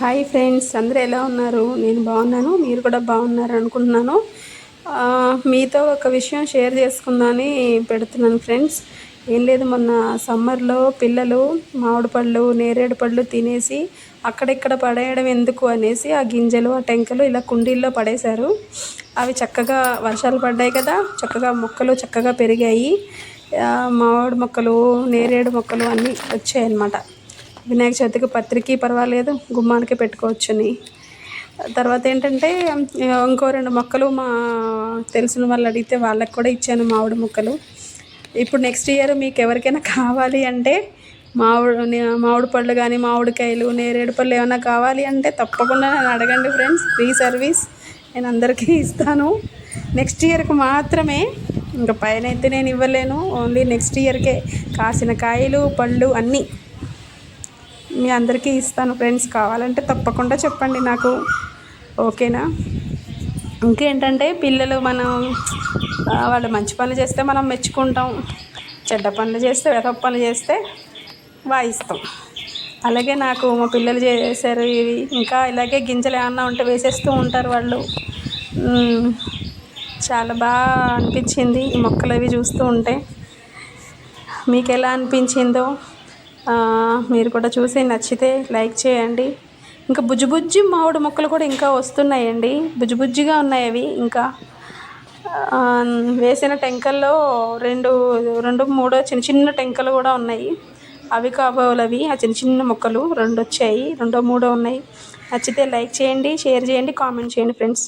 Hi friends అందరూ ఎలా ఉన్నారు? నేను బాగున్నాను మీరు కూడా బాగున్నారు అనుకుంటున్నాను. మీతో ఒక విషయం షేర్ చేసుకుందామని పెడుతున్నాను ఫ్రెండ్స్ ఏం లేదు మొన్న సమ్మర్లో పిల్లలు మామిడి పళ్ళు నేరేడు పళ్ళు తినేసి అక్కడిక్కడ పడేయడం ఎందుకు అనేసి ఆ గింజలు ఆ టెంకలు ఇలా కుండీల్లో పడేశారు. అవి చక్కగా వర్షాలు పడ్డాయి కదా చక్కగా మొక్కలు చక్కగా పెరిగాయి. మామిడి మొక్కలు నేరేడు మొక్కలు అన్నీ వచ్చాయి అన్నమాట వినాయక చవితికి పత్రికి పర్వాలేదు గుమ్మానికి పెట్టుకోవచ్చని. తర్వాత ఏంటంటే ఇంకో రెండు మొక్కలు మా తెలిసిన వాళ్ళు అడిగితే వాళ్ళకి కూడా ఇచ్చాను మామిడి మొక్కలు. ఇప్పుడు నెక్స్ట్ ఇయర్ మీకు ఎవరికైనా కావాలి అంటే మామిడి మామిడి పళ్ళు కానీ మామిడికాయలు నేరేడు పళ్ళు ఏమైనా కావాలి అంటే తప్పకుండా నన్ను అడగండి ఫ్రెండ్స్ ఫ్రీ సర్వీస్ నేను అందరికీ ఇస్తాను. నెక్స్ట్ ఇయర్కి మాత్రమే ఇంకా పైన అయితే నేను ఇవ్వలేను. ఓన్లీ నెక్స్ట్ ఇయర్కే కాసిన కాయలు పళ్ళు అన్నీ మీ అందరికీ ఇస్తాను ఫ్రెండ్స్. కావాలంటే తప్పకుండా చెప్పండి నాకు. ఓకేనా? ఇంకేంటంటే పిల్లలు మనం వాళ్ళు మంచి పనులు చేస్తే మనం మెచ్చుకుంటాం. చెడ్డ పనులు చేస్తే వెతక పనులు చేస్తే వాయిస్తాం. అలాగే నాకు మా పిల్లలు చేశారు ఇవి. ఇంకా ఇలాగే గింజలు ఏమన్నా ఉంటే వేసేస్తూ ఉంటారు వాళ్ళు. చాలా బాగా అనిపించింది ఈ మొక్కలు అవి చూస్తూ ఉంటే. మీకు ఎలా అనిపించిందో మీరు కూడా చూసి నచ్చితే లైక్ చేయండి. ఇంకా బుజ్జిబుజ్జి బుజ్జి మామిడి మొక్కలు కూడా ఇంకా వస్తున్నాయండి. బుజ్జిబుజ్జిగా ఉన్నాయి అవి ఇంకా. వేసిన టెంకల్లో రెండు రెండు మూడో చిన్న చిన్న టెంకలు కూడా ఉన్నాయి. అవి కాబోలు అవి ఆ చిన్న చిన్న మొక్కలు రెండు వచ్చాయి రెండో మూడో ఉన్నాయి. నచ్చితే లైక్ చేయండి షేర్ చేయండి కామెంట్ చేయండి ఫ్రెండ్స్.